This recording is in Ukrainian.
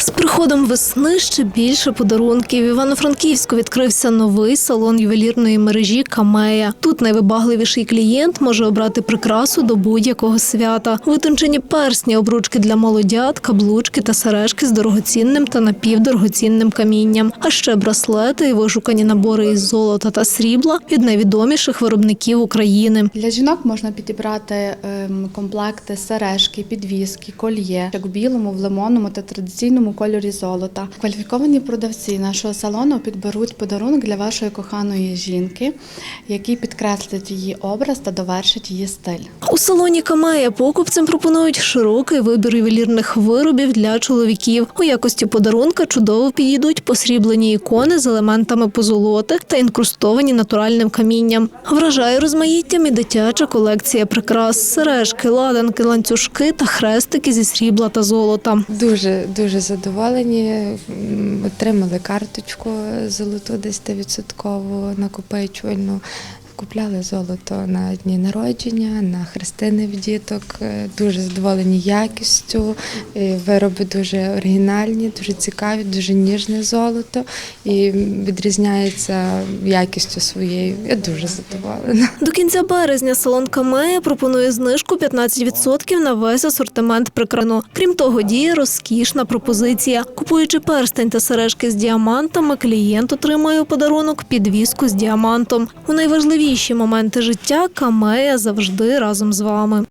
З приходом весни ще більше подарунків. В Івано-Франківську відкрився новий салон ювелірної мережі Камея. Тут найвибагливіший клієнт може обрати прикрасу до будь-якого свята. Витончені персні, обручки для молодят, каблучки та сережки з дорогоцінним та напівдорогоцінним камінням, а ще браслети і вишукані набори із золота та срібла від найвідоміших виробників України. Для жінок можна підібрати ем, комплекти сережки, підвіски, кольє, як в білому, в лимонному та традиційному кольорі золота. Кваліфіковані продавці нашого салону підберуть подарунок для вашої коханої жінки, який підкреслить її образ та довершить її стиль. У салоні Камея покупцям пропонують широкий вибір ювелірних виробів для чоловіків. У якості подарунка чудово підійдуть посріблені ікони з елементами позолоти та інкрустовані натуральним камінням. Вражає розмаїттям і дитяча колекція прикрас, сережки, ладанки, ланцюжки та хрестики зі срібла та золота. Дуже дуже задоволені. Отримали карточку золоту десь 100% накопичувальну. Купляли золото на дні народження, на хрестини в діток. Е, Дуже задоволені якістю. Е, Вироби дуже оригінальні, дуже цікаві, дуже ніжне золото і відрізняється якістю своєю. Я дуже задоволена. До кінця березня салон Камея пропонує знижку 15% на весь асортимент прикрану. Крім того, діє розкішна пропозиція. Купуючи перстень та сережки з діамантами, клієнт отримує у подарунок підвіску з діамантом. У найважливіші моменти життя Камея завжди разом з вами.